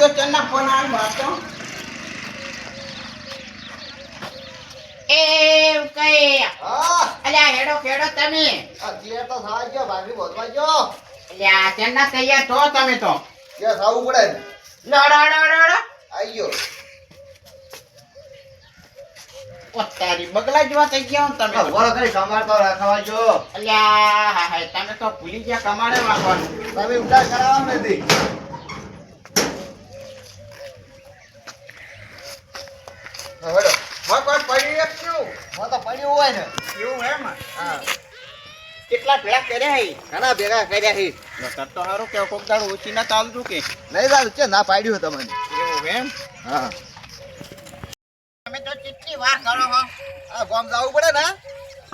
કે ચના ફોન આવ્યો હતો એ કઈ અલ્યા હેડો ખેડો તમે. આ તો થાય ગયો ભાભી બોલવા ગયો. અલ્યા ચના તૈયાર છો તમે તો. જે ખાવું પડે. લડો લડો લડો આઈ તારી બગલા જેવા થઈ ગયા તમે. કરી રાખવા જો. અલ્યા હા હા તમે તો ભૂલી ગયા કમાડે વાગવાનું તમે ઉડાર કરાવવા નથી હેડો. પડી એક છું હું તો પડ્યું હોય ને. એવું એમ? હા. કેટલા ભેળા કર્યા હે? ઘણા ભેગા કર્યા છે નકર તો હારું કે કોક દાડો ઓછી ના ચાલતું કે. નહીં દાદા છે ના પાડ્યું તમને. એવું એમ? હા. તમે તો કેટલી વાર કરો હો. આ ગામ જવું પડે ને?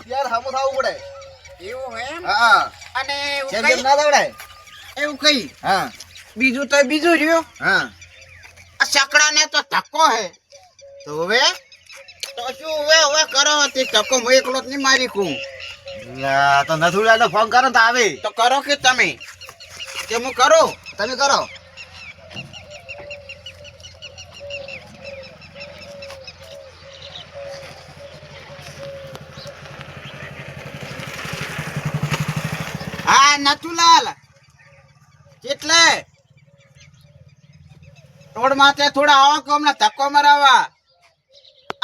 ત્યારે સામું થવું પડે. એવું એમ? હા. અને એવું જેમ જેમ કઈ ના દવડાય એવું કઈ? હા. બીજું તો બીજું રહ્યું. હા. આ સકડાને તો ધક્કો હે. તો હવે? તો શું હવે હવે કરો તે ધક્કો હું એકલો જ નહીં મારી કું. તો નથુડાને ફોન કરો તો આવે. તો કરો કે તમે? કે હું કરું? તમે કરો. હા નથુલાલ. કેટલે? રોડ માથે થોડા આવા કે હમણાં ધક્કો મરાવા?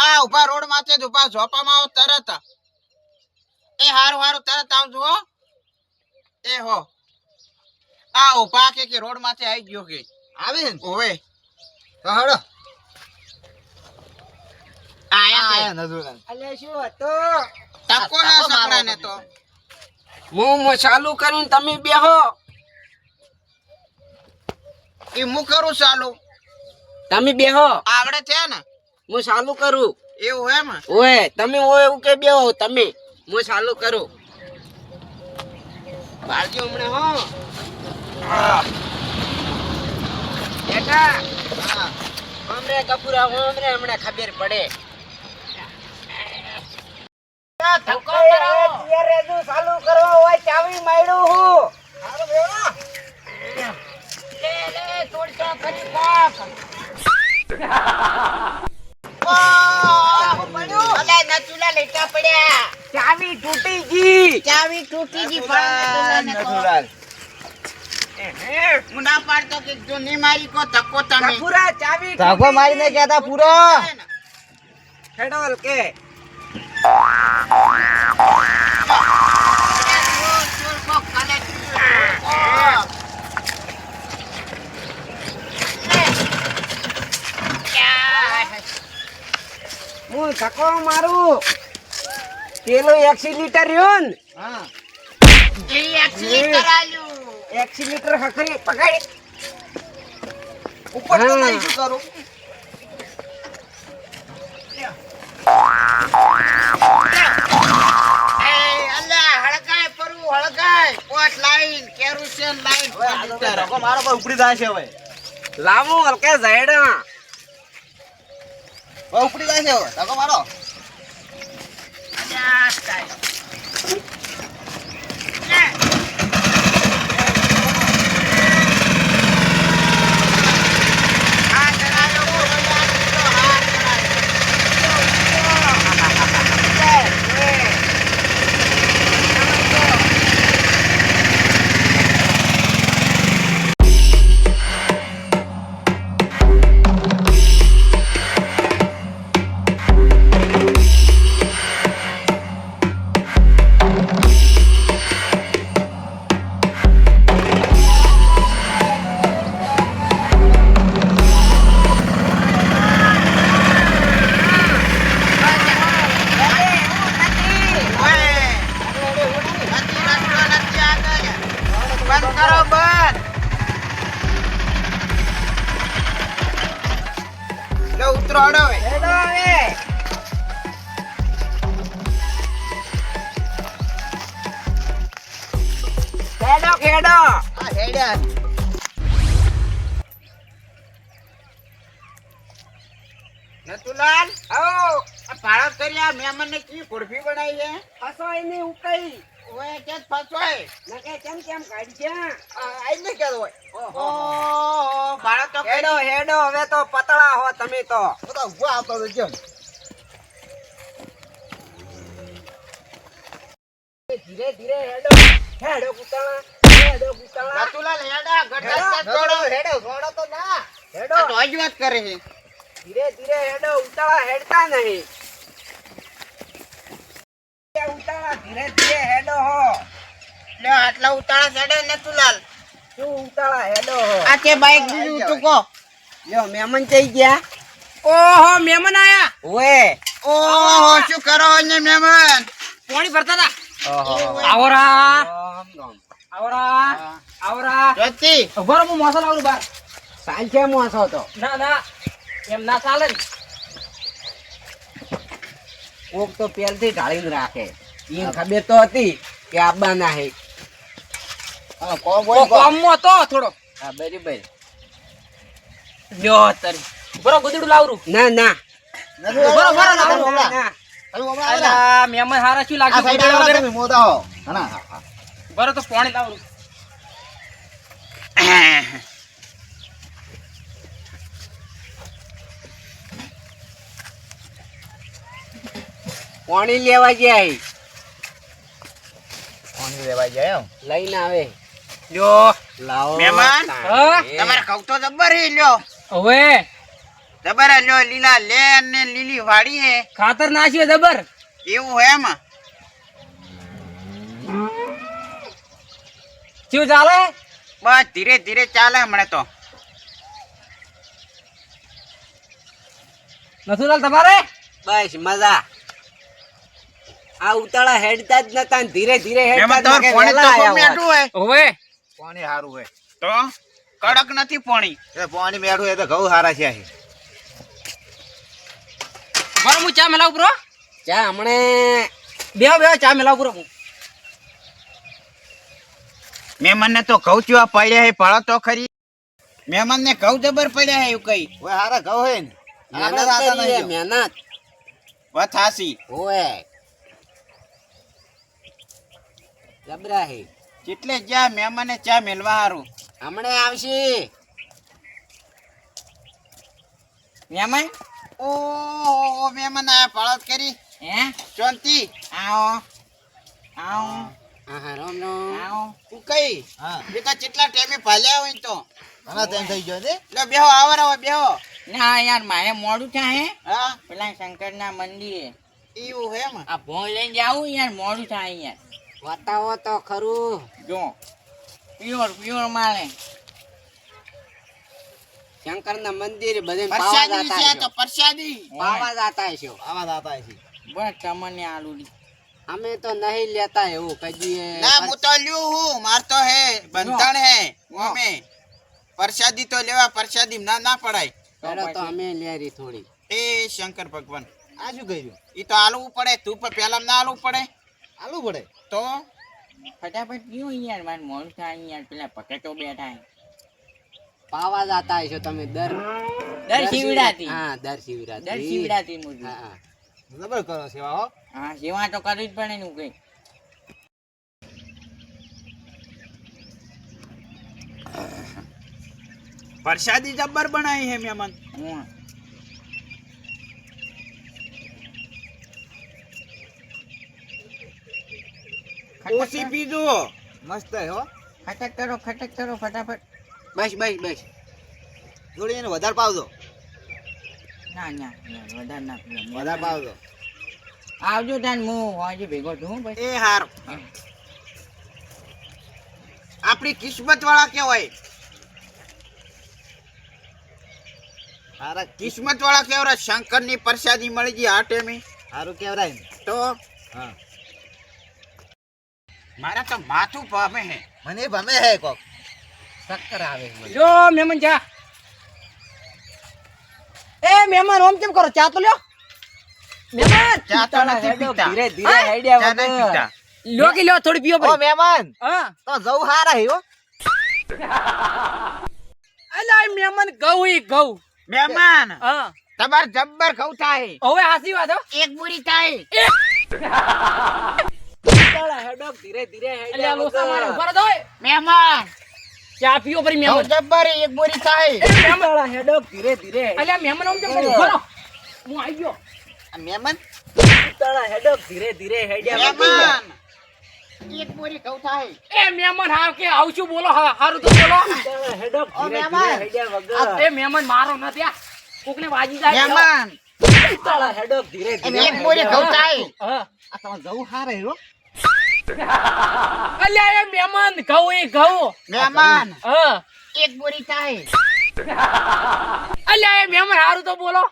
આ ઊભા રોડ માથે જ ઊભા ઝોપામાં આવો તરત. એ હારું હારું તરત આવજો હો. એ હો. આ ઊભા કે કે રોડ માથે આવી ગયો કે? આવે ને? ઓવે. તો હળો આયા આયા નથુડા અલે શું હતું? સકડાને તો. હું ચાલુ કરીને તમે બેહો એ હું કરું ચાલુ? તમે બેહો આવડે છે ને? હું ચાલુ કરું. એવું એમ? ઓય તમે ઓય એવું કે બેહો તમે. હું ચાલુ કરું. બાળજો હમણે હો. બેટા. હમણે કપૂરા હમણે હમણે ખબર પડે. ધક્કો ચાલુ કરવા હોય ચાવી માયડું હું. લે લે તોડતો ફરી પાક અલે નચુલા લેટા પડ્યા ચાવી તૂટી ગઈ ચાવી તૂટી ગઈ પણ નથુડા મુના પાડતો કે જો ની મારી કો ધક્કો તમે કપૂરા ચાવી ધાગો મારીને કહેતા પૂરો ખેડોલ કે હું ધક્કો મારું પેલો એક્સિલીટર રહ્યો ને. હા. એક્સિલીટર હકરી પકડી. ઉપર તો. નહીં શું કરું? હવે આ તો ધક્કો મારો પર ઉપડી જાય છે હવે. લાવો હલકે ઝાયડા હવે ઉપડી જાય છે હવે. ધક્કો મારો બંધ લો ઉતરો હડો હવે હેડો. હવે ખેડો ખેડો આ હેડ્યા નતુલાલ આવો આ ભારત કર્યા મહેમાન ને કી કુલ્ફી બનાવી છે? ફસો એની ઉકઈ. ઓય કે નકે કેમ કેમ કાઢી છે? આઈ ને ઓહો. ભારત તો હેડો હેડો હવે તો પતળા હો તમે તો. બધા ઊભા આવતા તો કેમ? ધીરે ધીરે હેડો. હેડો કુતળા હેડો કુતળા નથુલાલ હેડા ગઢડા છોડો હેડો છોડો તો ના. હેડો તો જ વાત કરે છે. ધીરે ધીરે હેડો ઉતાળા હેડતા નહીં. ઉતાળા ધીરે ધીરે હેડો હો. એટલે આટલા ઉતાળા ચડે નથુલાલ. શું ઉતાળા હેડો આ કે બાઈક બીજું ટૂંકો લ્યો મહેમાન થઈ ગયા. ઓહો મહેમાન આયા. ઓએ ઓહો શું કરો ને મહેમાન? પાણી ભરતા એવું આવરા. આવરા. આવરા. જ્યોતિ ઊભા રહો, હું મોસો લાવું બાર સાલ છે મોસો તો. ના ના. એમ ના ચાલે ને. કોક તો પહેલથી ઢાળીને રાખે. એ ખબર તો હતી કે આબાના હે. હા કોમ ઓ કામમાં હતો થોડો. હા બરાબર. લ્યો તારી. બરો ગુદડું લાવરું. ના ના. નથી ઊભા રહો, ઊભા રહો, ના, લાવરું. ના, ના. તમે ઊભા આવો ને. અલા મહેમાન હારા શું લાગ્યું? ગુદડું વગર? મોદા હો. હા હા હા. બરો તો પાણી લાવરું. પાણી લેવા જાય. પાણી લેવા જાય એમ. લઈને આવે. લ્યો. લાવો મહેમાન? હા? તમારે કહું તો જબ્બર હે લ્યો. હવે? જબર હે લ્યો લીલા લે ને લીલી વાડી હે. ખાતર નાશ્યો જબર? એવું હે એમાં. શું ચાલે? બસ ધીરે ધીરે ચાલે હમણે તો. નથુલાલ તમારે? બસ મજા. આ ઉતાળા હેડતા જ નતા ધીરે ધીરે હેડતા જ નતા પાણી હે સારું હોય. તો કડક નથી પાણી. એ પાણી મેળું એ તો ઘઉં સારા છે અહીં. બરો હું ચા મેલાવું બરો ચા હમણે બે બે ચા મેલાવું બરો હું મહેમાન ને તો ઘઉં ચૂવા પડ્યા હે ભળો તો ખરી. મહેમાનને કહું જબર પડ્યા હે એવું કઈ. ઓય સારા ઘઉં હે ને. મહેનત રાતા કરીએ, નહીં મહેનત. વાત હાસી ઓએ જબરા હે. એટલે જ્યાં મહેમાને ચા મેલવા હારું. હમણે આવશે. મહેમાન? ઓ મહેમાન આ ફળત કરી. હે? ચોંતી આવો. આવો. આહા, રામ રામ. આવો. તું કઈ? હા. બેટા કેટલા ટાઈમે ભાલ્યા હોય ને તો. ઘણા ટાઈમ થઈ ગયો ને લે બેહો આવો બેહો. ના યાર મારે મોડું થાય હા? પેલા શંકર ના મંદિરે. એવું હે આ ભોય લઈને જાવું યાર મોડું થાય યાર. બતાવો તો ખરું. જો પ્યોર પ્યોર માલે શંકર ના મંદિર બધે પાવા જાતા છે તો પ્રસાદી. પાવા જાતા હશો આવા દાતા છે. બસ તમને આલુડી અમે તો નહીં લેતા એવું કહીએ ના હું તો લ્યું હું માર તો હે બંધણ હે અમે. પ્રસાદી તો લેવા પ્રસાદી ના ના પડાય. પેલો તો અમે લેરી થોડી. એ શંકર ભગવાન. આ શું કર્યું? એ તો આલવું પડે તું પણ પહેલા ના આલવું પડે. આલુ પડે તો? ફટાફટ પીવો યાર માર મોડું થાય યાર પેલા પટેટો બેઠા હે. પાવા જાતા છો તમે દર દર શિવરાતી હા દર શિવડાતી દર શિવડાતી મુજબ હા જબર કરો સેવા હો. હા સેવા તો કરવી જ પડે નું કઈ પ્રસાદી જબ્બર બનાવી હે મેમન હું. ઓછી પીજો મસ્ત હો. ખટક કરો ખટક કરો ફટાફટ. બસ બસ બસ. થોડી એને વધારે પાવજો. ના ના વધારે ના પીવો. વધારે પાવજો. આવજો તાન હું આજે ભેગો છું ભાઈ એ હાર. આપણી કિસ્મત વાળા કેવાય સારા કિસ્મત વાળા કેવરા શંકરની પ્રસાદી મળી ગઈ આ ટેમી સારું કેવરાય તો? હા. મારા તો માથું ભમે હે. મને ભમે હે કોક. ચક્કર આવે જો મહેમાન ચા એ મહેમાન ઓમ કેમ કરો? ચા તો લ્યો. મહેમાન ચા તો નથી પીતા. ધીરે ધીરે હેડ્યા વગર. પીતા. લ્યો કે લ્યો થોડી પીઓ ઓ ભાઈ. મહેમાન હા. તો જવ હારા હે હો. અલા મહેમાન ગઉ ઈ ઘઉં. મહેમાન હા. તમાર જબ્બર ઘઉં થાય. હવે હાસી વાત હો. એક બુરી થાય. હેડો ધીરે ધીરે અલ્યા હેડ્યા લોસા મારે ઊભા રહો મહેમાન ચા પીઓ ફરી ઘઉં જબ્બર એક બોરી થાય. એ હેડો ધીરે ધીરે. અલ્યા મહેમાન આમ કેમ કર્યું બોલો હું આવી ગયો. આ મહેમાન? હેડો ધીરે ધીરે હેડ્યા મહેમાન! એક બોરી ઘઉં થાય. એ મહેમાન હા કે આવશું બોલો હા હારું તો બોલો. ઉતાળા હેડો ધીરે ધીરે હેડ્યા વગર. એ મહેમાન મારો નથી આ કોકને વાજી જાય હેડો ધીરે ધીરે એક બોરી ઘઉં થાય. હા. આ તમારે જવું હારે હો. અલ્યા એ મહેમાન ઘઉં એ ઘઉં. મહેમાન. હા. એક બોરી થાય. અલ્યા એ મહેમાન હારું તો બોલો.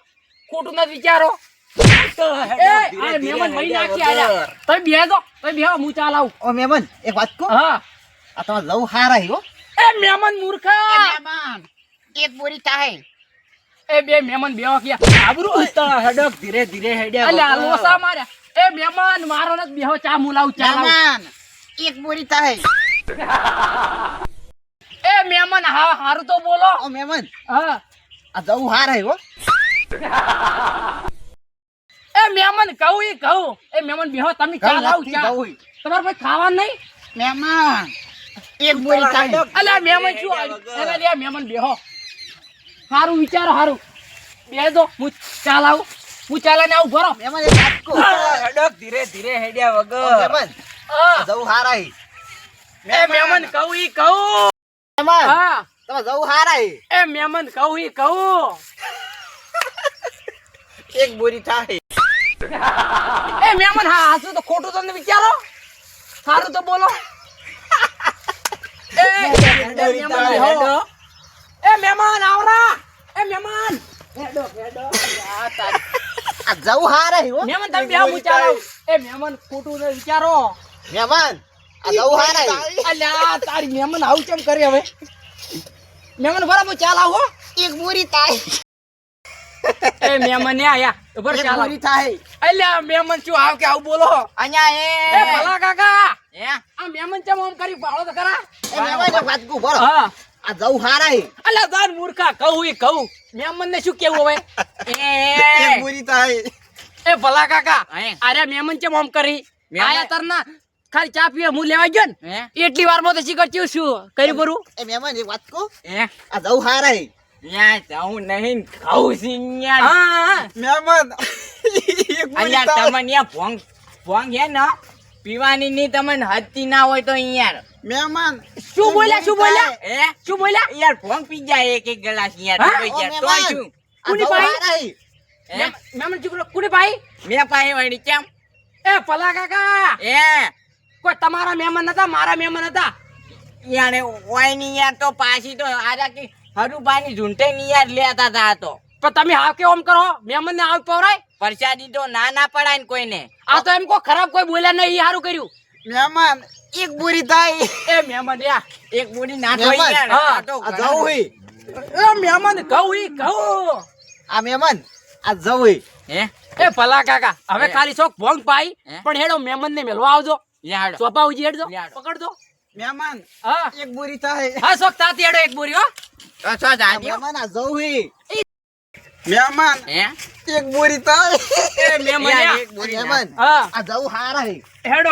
ખોટું ના વિચારો. એ મહેમાન ધીરે મહી નાખી તમે હું ચાલ આવું ઓ મહેમાન એક વાત કહું? હા. આ તમારે જવું હારે હો. એ મહેમાન મૂર્ખા. મહેમાન એક બોરી થાય. એ બે મહેમાન બેહો ક્યાં આબરૂ ધીરે ધીરે હેડ્યા અલ્યા લોસા માર્યા. એ મહેમાન મારો ને બેહો ચા મુલાવ ચા મહેમાન એક બોરી થાય. એ મહેમાન હા હારું તો બોલો. ઓ મહેમાન હા. આ જવું હાર હો. એ મહેમાન કહું એ કહું. એ મહેમાન બેહો તમે ચા લાવ ચા. તમારે ભાઈ ખાવા નહીં? મહેમાન એક બોરી થાય. અલ્યા મહેમાન શું આવ્યું? લે મહેમાન બેહો. હારું વિચારો હારું. બે દો હું ચા લાવું. હું ને આવું ભરો. એમાં એક કહું. ધીરે ધીરે હેડ્યા વગર. જવું હારે એ મેમન. કહું ઈ કહું. મેમન. હા. તમે જવું હારે એ મેમન કહું ઈ કહું. એક બોરી થાય એ મેમન હા હાસું તો ખોટું તમને વિચારો. સારું તો બોલો. એ એ મહેમાન બેહો. એ હેડો હેડો. એ મહેમાન આ જવું હારે હો. મહેમાન તમે ચા લાવું. એ મહેમાન ખોટું ને વિચારો. મહેમાન આ જવું હારે અલ્યા તારી મહેમાન આવું કેમ કરે હવે? મહેમાન બરાબર ચાલ આવો એક બોરી તાય એ મહેમાન ને આયા ઉપર ચાલ બોરી થાય. અલ્યા મહેમાન શું આવ કે આવું બોલો? અહીંયા એ એ ભલા કાકા. એ આ મહેમાન ચમ આમ કરી પાળો તો ખરા? એ મહેમાન વાત કહું બરો હા. આ જવું હારા અલા દાન મૂર્ખા કહું એ કહું. મેમન ને શું કેવું હવે? એ બોરી થાય એ ભલા કાકા હે? અરે મેમન કેમ આમ કરી? આયા તરના ખાલી ચા પીવા હું લેવા ગયો ને એટલી વારમાં તો શીખર ચીવ શું? કર્યું કરું એ મેમન એક વાત કહું? હે. આ જવું હારે ન્યા જાઉં નહીં ખાઉં. હા હા બોરી અલ્યા થાય તમને ન્યા ભોંગ ભોંગ હે ને પીવાની ની તમને હદતી ના હોય તો યાર મહેમાન શું બોલ્યા શું બોલ્યા? હે? શું બોલ્યા? યાર ભોંગ પી જાય એક એક ગ્લાસ યાર ઓ જાય. મહેમાન. શું કોની હે? મહેમાન ચૂપ રહો. ભાઈ? મે પાહે વાણી કેમ? એ પલા કાકા! એ કોઈ તમારા મહેમાન નતા મારા મહેમાન હતા યાર ઓયની યાર તો પાછી તો આજા કે હરુભાની ઝૂંટે ની યાર લેતા હતા તો. પણ તમે હાવ કે ઓમ કરો? મહેમાન ને આવ પવરાય પરસાદી તો ના ના પડાય ને કોઈને. આ તો એમ કો ખરાબ કોઈ બોલ્યા નહીં ઈ હારું કર્યું. મહેમાન એક બોરી થાય. એ મહેમાન યા એક બોરી ના યાર આ તો એ મહેમાન ઘઉં ઈ ઘઉં. આ મહેમાન આ જવું હે? એ ભલા કાકા હવે ખાલી શોખ ભોંગ પાઈ પણ હેડો મહેમાન ને મેલવા આવજો. યાર ઉજી હેડજો પકડજો. મહેમાન હા. એક બોરી થાય. હા શોખ તાતી હેડો એક બોરી હો. અચ્છા છો મહેમાન આ જવું હે મહેમાન હે? એક બોરી થાય. એ મહેમાન એક બોરી મહેમાન હા. આ જવું હારે હેડો.